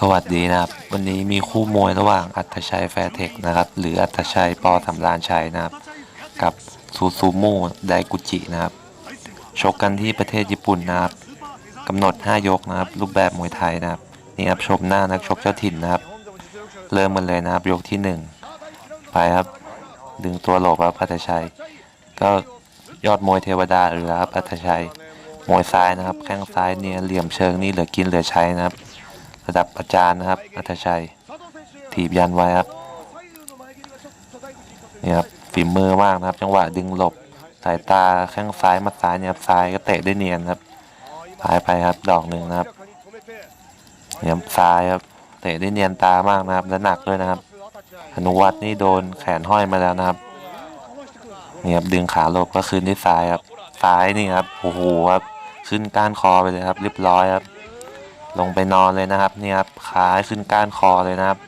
สวัสดีนะครับ วันนี้มีคู่มวยระหว่างอัตชัยแฟร์เทคนะครับ หรืออัตชัยปอสำราญชัยนะครับ กับซูซูมูไดกุจินะครับ ชกกันที่ประเทศญี่ปุ่นนะครับกำหนด 5 ยกนะครับ รูปแบบมวยไทยนะครับ นี่ครับชมหน้านักชกเจ้าถิ่นนะครับ เริ่มกันเลยนะครับ ยกที่ 1 ไปครับ ดึงตัวหลบครับอัตชัย ก็ยอดมวยเทวดาหรือครับอัตชัยมวยซ้ายนะครับ แข้งซ้ายเนี่ยเหลี่ยมเชิงนี่เหลือกินเหลือใช้นะครับ ระดับอาจารย์นะครับอัธชัย ถีบยันไว้ครับนี่ครับฝีมือมากนะครับ จังหวะดึงหลบสายตาแข้งซ้ายมาซ้ายเนี่ยครับซ้ายก็เตะได้เนียนครับปลายไปครับดอกหนึ่งนะครับเนี่ยครับซ้ายครับเตะได้เนียนตามากนะครับและหนักด้วยนะครับอนุวัตนี่โดนแขนห้อยมาแล้วนะครับนี่ครับดึงขาหลบก็คืนที่ซ้ายครับซ้ายนี่ครับโอ้โหครับขึ้นก้านคอไปเลยครับเรียบร้อยครับ ลงไปนอนเลยนะครับนี่ครับขาขึ้นก้านคอเลยนะครับ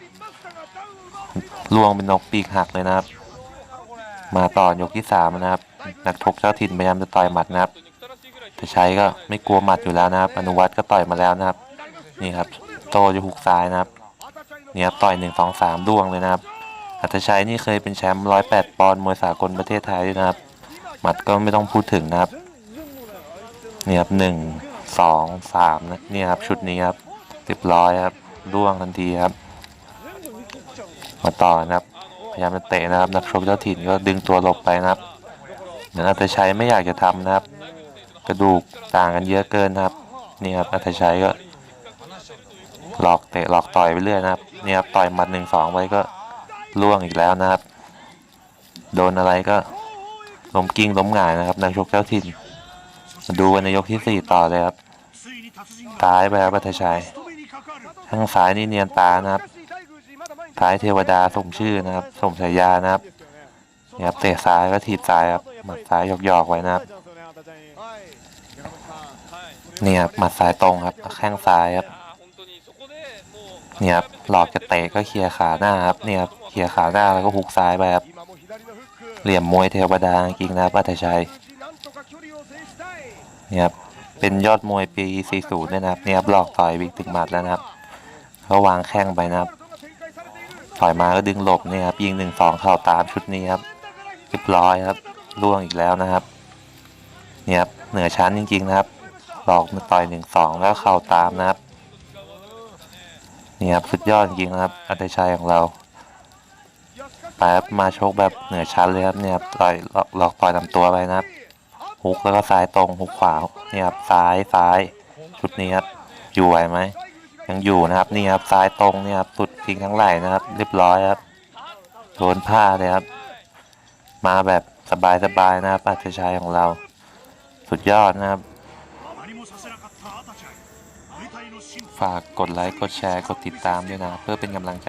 ล่วงเป็นนกปีกหักเลยนะครับ มาต่อยกที่สามนะครับ นักทกเจ้าถิ่นพยายามจะต่อยหมัดนะครับแต่ชัยก็ไม่กลัวหมัดอยู่แล้วนะครับ อนุวัตก็ต่อยมาแล้วนะครับ นี่ครับ โตจะหุกซ้ายนะครับเนี่ยครับต่อยหนึ่งสองสามล่วงเลยนะครับอัตชัยนี่เคยเป็นแชมป์ร้อยแปดปอนด์มวยสากลประเทศไทยด้วยนะครับหมัดก็ไม่ต้องพูดถึงนะครับนี่ครับหนึ่ง สองสามนะนี่ครับชุดนี้ครับเรียบร้อยครับร่วงทันทีครับ มาต่อนะครับ พยายามจะเตะนะครับ นักชกเจ้าถิ่นก็ดึงตัวหลบไปนะครับเหมือนอัตชัยไม่อยากจะทำนะครับ กระดูกต่างกันเยอะเกินนะครับ นี่ครับอัตชัยก็ หลอกเตะหลอกต่อยไปเรื่อยนะครับนี่ครับต่อยมัดหนึ่งสองไว้ก็ล่วงอีกแล้วนะครับ โดนอะไรก็ล้มกิ้งล้มหงายนะครับนักชกเจ้าถิ่นมาดูกันในยกที่สี่ต่อเลยครับ ซ้ายไปครับอัธชัยทางซ้ายนี่เนียนตานะครับท้ายเทวดาสมชื่อนะครับสมฉายานะครับเนี่ครับเตะซ้ายก็ถีบซ้ายครับหมัดซ้ายหยอกๆไว้นะครับนี่ครับหมัดซ้ายตรงครับแข้งซ้ายครับเนี่ยครับหลอกจะเตะก็เคลียร์ขาหน้าครับเนี่ยครับเคลียร์ขาหน้าแล้วก็ฮุกซ้ายไปครับเหลี่ยมมวยเทวดาจริงนะครับอัธชัยเนี่ยครับ เป็นยอดมวยปี 40ด้วยนะครับเนี่ยครับหลอกต่อยบิ๊กถึงหมัดแล้วนะครับก็วางแข้งไปนะครับต่อยมาก็ดึงหลบเนี่ยครับยิงหนึ่งสองเข่าตามชุดนี้ครับเรียบร้อยครับล่วงอีกแล้วนะครับ เนี่ยครับเหนือชั้นจริง ๆ นะครับ หลอกมาต่อยหนึ่งสองแล้วเข่าตามนะครับเนี่ยครับสุดยอดจริงนะครับอัตชัยของเราไปครับมาชกแบบเหนือชั้นเลยครับเนี่ยครับต่อยหลอกหลอกต่อยลำตัวไปนะครับ ฮุกแล้วก็ซ้ายตรงฮุกขวาเนี่ยครับซ้ายซ้ายชุดนี้ครับอยู่ไหวไหมยังอยู่นะครับนี่ครับซ้ายตรงเนี่ยครับสุดทิ้งทั้งไหล่นะครับ เรียบร้อยครับโดนผ้าเลยครับ มาแบบสบายๆนะครับอัจฉริยของเรา สุดยอดนะครับฝากกดไลค์ กดแชร์ กดติดตามด้วยนะ เพื่อเป็นกำลังใจ